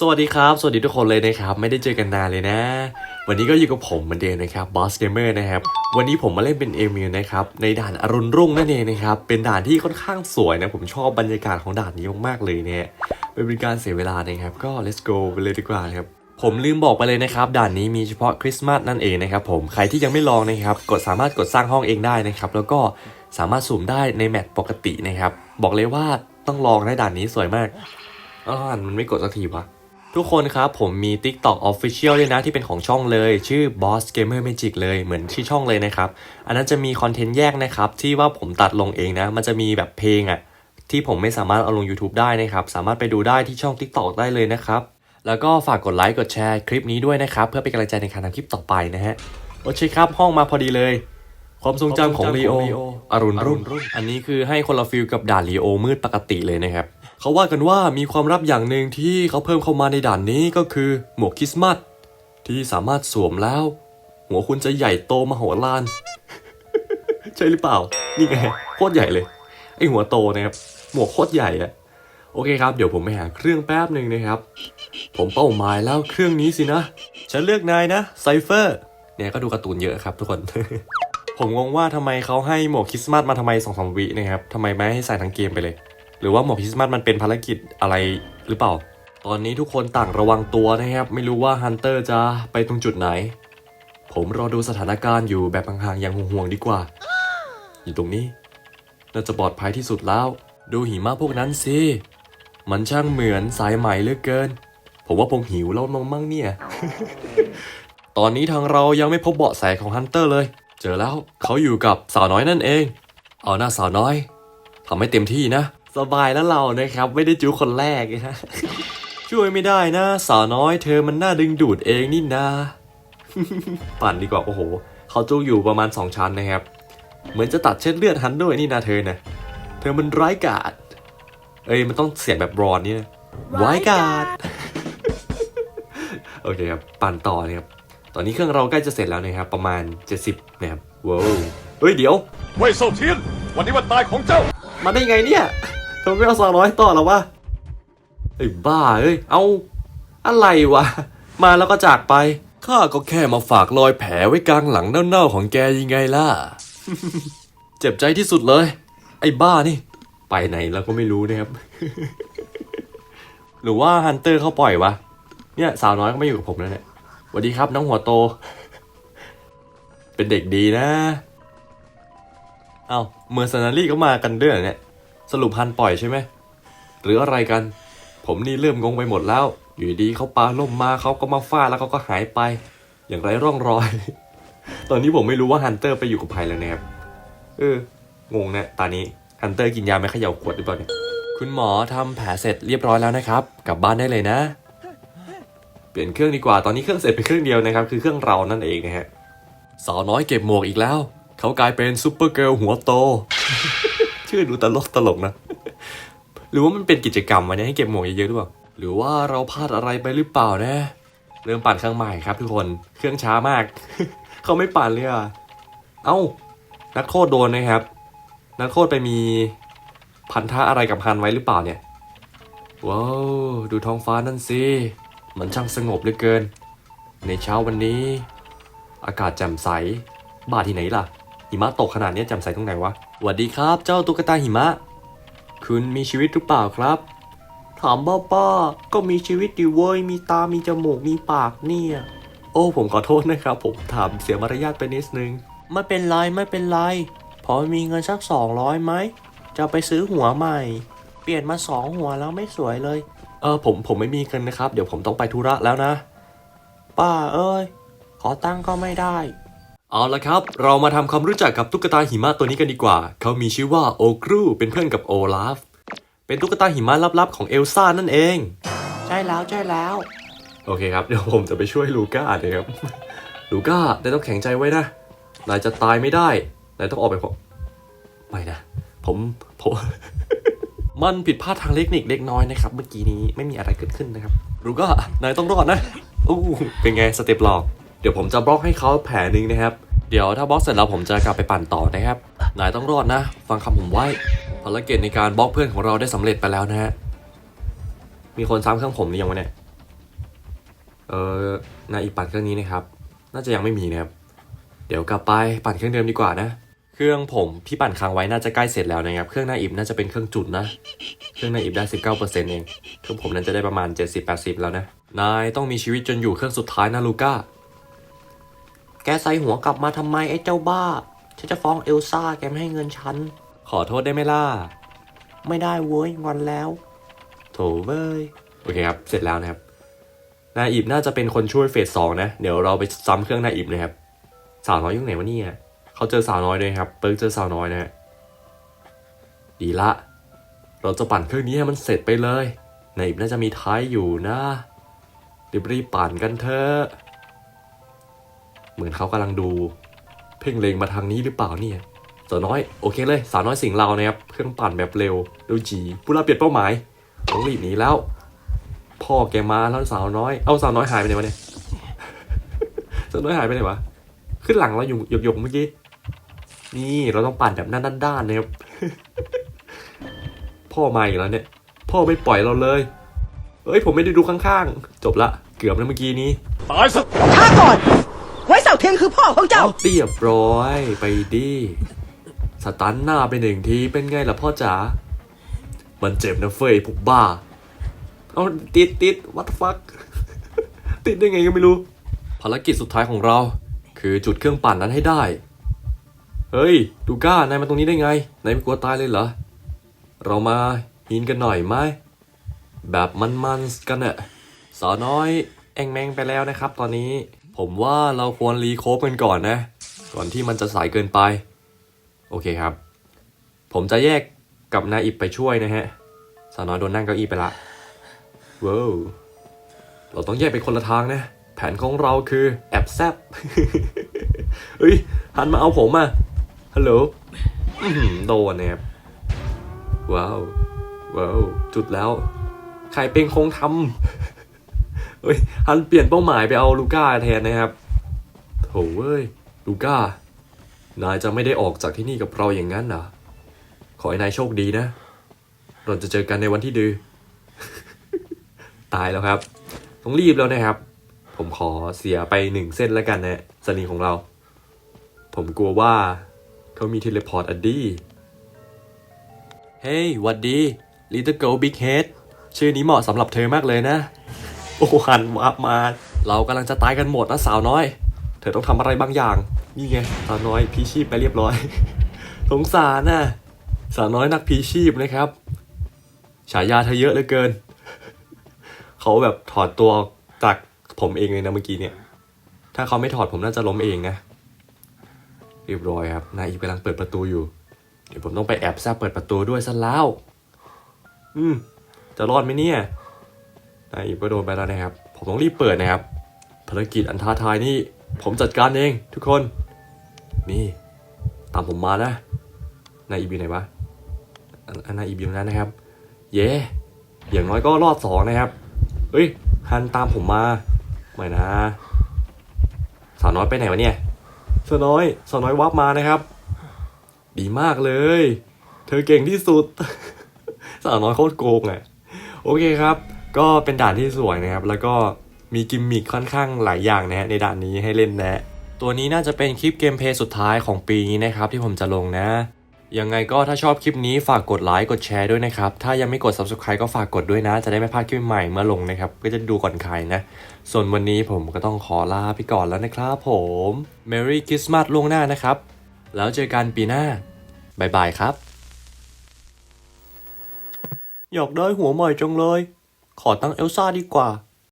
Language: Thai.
สวัสดีครับ สวัสดีทุกคนเลยนะครับ ไม่ได้เจอกันนานเลยนะ วันนี้ก็อยู่กับผมเหมือนเดิมนะครับบอสเกมเมอร์นะครับ วันนี้ผมมาเล่นเป็นเอมิลนะครับ ในด่านอรุณรุ่งนั่นเองนะครับ เป็นด่านที่ค่อนข้างสวยนะ ผมชอบบรรยากาศของด่านนี้มากๆเลยเนี่ยไม่เป็นการเสียเวลานะครับ ก็ let's go ไปเลยดีกว่าครับผมลืมบอกไปเลยนะครับ ด่านนี้มีเฉพาะคริสต์มาสนั่นเองนะครับผมใครที่ยังไม่ลองนะครับกดสามารถกดสร้างห้องเองได้นะครับ แล้วก็สามารถสุ่มได้ในแมตช์ปกตินะครับ บอกเลยว่าต้องลองในด่านนี้สวยมากอ้าวมันไม่กดสักทีวะ ทุกคนครับผมมี TikTok Official ด้วยนะที่เป็นของช่องเลย ชื่อ Boss Gamer Magic เลยเหมือนที่ช่องเลยนะครับ อันนั้นจะมีคอนเทนต์แยกนะครับ ที่ว่าผมตัดลงเองนะ มันจะมีแบบเพลงอะ่ะ ที่ผมไม่สามารถเอาลง YouTube ได้นะครับ สามารถไปดูได้ที่ช่อง TikTok ได้เลยนะครับ แล้วก็ฝากกดไลค์กดแชร์คลิปนี้ด้วยนะครับ เพื่อเป็นกำลังใจในการทำคลิปต่อไปนะฮะโอเคครับห้องมาพอดีเลย ความทรงจำของลีโออรุณรุ่งอันนี้คือให้คนละฟิลกับด่านลีโอมืดปกติเลยนะครับ เขาว่ากันว่ามีความลับอย่างหนึ่งที่เขาเพิ่มเข้ามาในด่านนี้ก็คือหมวกคริสต์มาสที่สามารถสวมแล้ว หัวคุณจะใหญ่โตมโหฬารใช่หรือเปล่า นี่ไงโคตรใหญ่เลยไอหัวโตนะครับหมวกโคตรใหญ่อะโอเคครับ เดี๋ยวผมไปหาเครื่องแป๊บหนึ่งนะครับ ผมเป้าหมายแล้วเครื่องนี้สินะ ฉันเลือกนายนะไซเฟอร์เนี่ยก็ดูการ์ตูนเยอะครับทุกคน ผมงงว่าทำไมเขาให้หมวกคริสต์มาสมาทำไมสองสามวินะครับทำไมไม่ให้ใส่ทั้งเกมไปเลย หรือว่าหมวกคริสต์มาสมันเป็นภารกิจอะไรหรือเปล่า ตอนนี้ทุกคนต่างระวังตัวนะครับ ไม่รู้ว่าฮันเตอร์จะไปตรงจุดไหน ผมรอดูสถานการณ์อยู่แบบห่างๆอย่างห่วงๆดีกว่า อยู่ตรงนี้ น่าจะปลอดภัยที่สุดแล้ว ดูหิมะพวกนั้นสิ มันช่างเหมือนสายไหมเหลือเกิน ผมว่าผมหิวแล้วมั้งเนี่ย ตอนนี้ทางเรายังไม่พบเบาะแสของฮันเตอร์เลย เจอแล้วเขาอยู่กับสาวน้อยนั่นเอง เอาหน้าสาวน้อยทำให้เต็มที่นะ สบายแล้วเรานะครับ ไม่ได้จูคนแรกนะช่วยไม่ได้นะ สาวน้อยเธอมันน่าดึงดูดเองนี่นาปั่นดีกว่าโอ้โห เขาจูอยู่ประมาณ 2 ชั้นนะครับ เหมือนจะตัดเช็ดเลือดฮันด้วยนี่นาเธอนะเธอมันร้ายกาจเอ้ยมันต้องเสียงแบบบรอนนี่นะร้ายกาจโอเคครับปั่นต่อนะครับตอนนี้เครื่องเราใกล้จะเสร็จแล้วนะครับประมาณ 70นะครับว้าวเฮ้ยเดี๋ยวเว่ยเซาเทียนวันนี้วันตายของเจ้า มาได้ไงเนี่ย ทำไมไม่เอาสาวน้อยต่อแล้ววะไอ้บ้าเอ้ย เอาอะไรวะ มาแล้วก็จากไป ข้าก็แค่มาฝากรอยแผลไว้กลางหลังเน่าๆของแกยังไงล่ะ เจ็บใจที่สุดเลย ไอ้บ้านี่ ไปไหนแล้วก็ไม่รู้นะครับ หรือว่าฮันเตอร์เขาปล่อยวะ เนี่ยสาวน้อยก็ไม่อยู่กับผมแล้วเนี่ยสวัสดีครับน้องหัวโต เป็นเด็กดีนะ เอาเมอร์ซนารี่ก็มากันด้วยเหรอเนี่ย สรุปฮันปล่อยใช่ไหม หรืออะไรกัน ผมนี่เริ่มงงไปหมดแล้ว อยู่ดีๆเขาปาล่มมาเขาก็มาฟาดแล้วเขาก็หายไป อย่างไรร่องรอย ตอนนี้ผมไม่รู้ว่าฮันเตอร์ไปอยู่กับใครแล้วนะครับ เออ งงนะตอนนี้ฮันเตอร์กินยาไม่เขย่าขวดหรือเปล่าเนี่ย คุณหมอทำแผลเสร็จเรียบร้อยแล้วนะครับ กลับบ้านได้เลยนะ เปลี่ยนเครื่องดีกว่า ตอนนี้เครื่องเสร็จไปเครื่องเดียวนะครับ คือเครื่องเรานั่นเองนะฮะ สาวน้อยเก็บหมวกอีกแล้ว เขากลายเป็นซูเปอร์เกิร์ลหัวโต ชื่อดูตลกตลกนะ หรือว่ามันเป็นกิจกรรมวันนี้ให้เก็บหมวกเยอะๆหรือเปล่า หรือว่าเราพลาดอะไรไปหรือเปล่านะ เริ่มปั่นเครื่องใหม่ครับทุกคน เครื่องช้ามาก เขาไม่ปั่นเลยอะ เอ้า นักโทษโดนนะครับ นักโทษไปมีพันธะอะไรกับฮันไว้หรือเปล่าเนี่ย ว้าว ดูท้องฟ้านั่นสิ มันช่างสงบเหลือเกิน ในเช้าวันนี้ อากาศแจ่มใส บ้าที่ไหนล่ะ หิมะตกขนาดนี้แจ่มใสตรงไหนวะ สวัสดีครับ เจ้าตุ๊กตาหิมะ คุณมีชีวิตหรือเปล่าครับ ถามบ้าป้าก็มีชีวิตดีเว้ย มีตา มีจมูก มีปากเนี่ย โอ้ ผมขอโทษนะครับ ผมถามเสียมารยาทไปนิดนึง ไม่เป็นไร ไม่เป็นไร พอมีเงินสักสองร้อยไหม จะไปซื้อหัวใหม่ เปลี่ยนมาสองหัวแล้วไม่สวยเลย เออ ผม ผมไม่มีเงินนะครับ เดี๋ยวผมต้องไปธุระแล้วนะ ป้าเอ้ย ขอตั้งก็ไม่ได้ เอาละครับ เรามาทำความรู้จักกับตุ๊กตาหิมะตัวนี้กันดีกว่า เขามีชื่อว่าโอกรูเป็นเพื่อนกับโอลาฟ เป็นตุ๊กตาหิมะลับๆของเอลซ่านั่นเอง ใช่แล้วใช่แล้ว โอเคครับ เดี๋ยวผมจะไปช่วยลูก้านะครับ ลูก้านายต้องแข็งใจไว้นะ นายจะตายไม่ได้ นายต้องออกไปพบไม่นะ ผมผม มันผิดพลาดทางเทคนิคเล็กน้อยนะครับ เมื่อกี้นี้ไม่มีอะไรเกิดขึ้นนะครับลูก้านายต้องรอดนะอู้เป็นไงสเต็ปหลอกเดี๋ยวผมจะบล็อกให้เขาแผลหนึ่งนะครับ เดี๋ยวถ้าบล็อกเสร็จแล้วผมจะกลับไปปั่นต่อนะครับ นายต้องรอดนะ ฟังคำผมไว้ ภารกิจในการบล็อกเพื่อนของเราได้สำเร็จไปแล้วนะฮะ มีคนซ้ำเครื่องผมหรือยังวะเนี่ย เออนายอีปั่นเครื่องนี้นะครับ น่าจะยังไม่มีนะครับ เดี๋ยวกลับไปปั่นเครื่องเดิมดีกว่านะ เครื่องผมที่ปั่นค้างไว้น่าจะใกล้เสร็จแล้วนะครับ เครื่องหน้าอิบน่าจะเป็นเครื่องจุดนะ เครื่องหน้าอิบได้ 19%เองเครื่องผมนั้นจะได้ประมาณ 70-80 แล้วนะ นายต้องมีชีวิตจนอยู่เครื่องสุดท้ายนะลูก้า แกใส่หัวกลับมาทำไมไอ้เจ้าบ้า ฉันจะฟ้องเอลซ่าแกไม่ให้เงินฉัน ขอโทษได้ไหมล่ะ ไม่ได้เว้ยงอนแล้ว โถเว้ย โอเคครับ เสร็จแล้วนะครับ นายอิบน่าจะเป็นคนช่วยเฟสสองนะ เดี๋ยวเราไปซ้ำเครื่องนายอิบนะครับ สาวน้อยอยุ่งไหนวะเนี่ยเขาเจอสาวน้อยด้วยครับ เปิร์กเจอสาวน้อยนะฮะ ดีละ เราจะปั่นเครื่องนี้ให้มันเสร็จไปเลยนายอิบน่าจะมีท้ายอยู่นะรีบๆปั่นกันเถอะ เหมือนเขากำลังดู เพ่งเลงมาทางนี้หรือเปล่าเนี่ยสาวน้อยโอเคเลยสาวน้อยสิงเรานะครับเครื่องปั่นแบบเร็วเร็วจีผู้รับเปลี่ยนเป้าหมายต้องรีบหนีแล้ว พ่อแกมาแล้วสาวน้อยเอาสาวน้อยหายไปไหนวะเนี่ยสาวน้อยหายไปไหนวะขึ้นหลังเราอยู่หยกๆเมื่อกี้นี่เราต้องปั่นแบบหน้าด้านๆนะครับพ่อมาอีกแล้วเนี่ย พ่อไม่ปล่อยเราเลยเอ้ยผมไม่ได้ดูข้างๆ จบละเกือบแล้วเมื่อกี้นี้ตายซะช้าก่อนไว้ เสาเทียนคือพ่อของเจ้า เรียบร้อยไปดิ สตันหน้าไปหนึ่งทีเป็นไงล่ะพ่อจ๋า มันเจ็บนะเฟยพวกบ้า เอาติดติด what the fuck ติดได้ไงก็ไม่รู้ ภารกิจสุดท้ายของเรา คือจุดเครื่องปั่นนั้นให้ได้ เฮ้ย ดูก้านายมาตรงนี้ได้ไง นายไม่กลัวตายเลยเหรอ เรามาหินกันหน่อยไหม แบบมันๆกันอะสาวน้อย แองแมงไปแล้วนะครับตอนนี้ ผมว่าเราควรรีโคฟกันก่อนนะ ก่อนที่มันจะสายเกินไป โอเคครับ ผมจะแยกกับนายอิบไปช่วยนะฮะสาวน้อยโดนนั่งเก้าอี้ไปละว้าวเราต้องแยกไปคนละทางนะ แผนของเราคือแอบแซบเฮ้ยหันมาเอาผมอะฮัลโหลโดนนะครับว้าว ว้าว จุดแล้ว ใครเป็นคงทำ เฮ้ยฮันเปลี่ยนเป้าหมายไปเอาลูก้าแทนนะครับโถเว้ยลูก้านายจะไม่ได้ออกจากที่นี่กับเราอย่างนั้นเหรอขอให้นายโชคดีนะ เราจะเจอกันในวันที่ดื้อตายแล้วครับ ต้องรีบแล้วนะครับ ผมขอเสียไปหนึ่งเส้นแล้วกันนะสนีของเรา ผมกลัวว่าเขามีเทเลพอร์ตอดีเฮ้ยหวัดดี Little Girl Big Head ชื่อนี้เหมาะสำหรับเธอมากเลยนะ โอ้หันวับมา เรากำลังจะตายกันหมดนะสาวน้อย เธอต้องทำอะไรบางอย่าง นี่ไงสาวน้อยพีชีพไปเรียบร้อย สงสารน่ะสาวน้อยนักพีชีพนะครับ ฉายาเธอเยอะเหลือเกิน เขาแบบถอดตัวจากผมเองเลยนะเมื่อกี้เนี่ย ถ้าเขาไม่ถอดผมน่าจะล้มเองนะ เรียบร้อยครับ นายอีกกำลังเปิดประตูอยู่ เดี๋ยวผมต้องไปแอบแซบเปิดประตูด้วยซะแล้ว อืม จะรอดไหมเนี่ย นายอีกก็โดนไปแล้วนะครับ ผมต้องรีบเปิดนะครับ ภารกิจอันท้าทายนี่ผมจัดการเองทุกคน นี่ ตามผมมานะนายอีบีไหนวะอันอันนายอีบีตรงนั้นนะครับ เย่อย่างน้อยก็รอดสองนะครับ เฮ้ยฮันตามผมมา ไม่นะ สาวน้อยไปไหนวะเนี่ย สาวน้อย สาวน้อยวับมานะครับ ดีมากเลย เธอเก่งที่สุด สาวน้อยโคตรโกงอะ โอเคครับ ก็เป็นด่านที่สวยนะครับ แล้วก็มีกิมมิคค่อนข้างหลายอย่างนะฮะในด่านนี้ให้เล่นนะตัวนี้น่าจะเป็นคลิปเกมเพย์สุดท้ายของปีนี้นะครับที่ผมจะลงนะ ยังไงก็ถ้าชอบคลิปนี้ฝากกดไลค์กดแชร์ด้วยนะครับ ถ้ายังไม่กด subscribe ก็ฝากกดด้วยนะ จะได้ไม่พลาดคลิปใหม่เมื่อลงนะครับก็จะดูก่อนใครนะ ส่วนวันนี้ผมก็ต้องขอลาไปก่อนแล้วนะครับผม Merry Christmas ล่วงหน้านะครับ แล้วเจอกันปีหน้าบายบายครับ อยากได้หัวใหม่จังเลย ขอตั้งเอลซ่าดีกว่า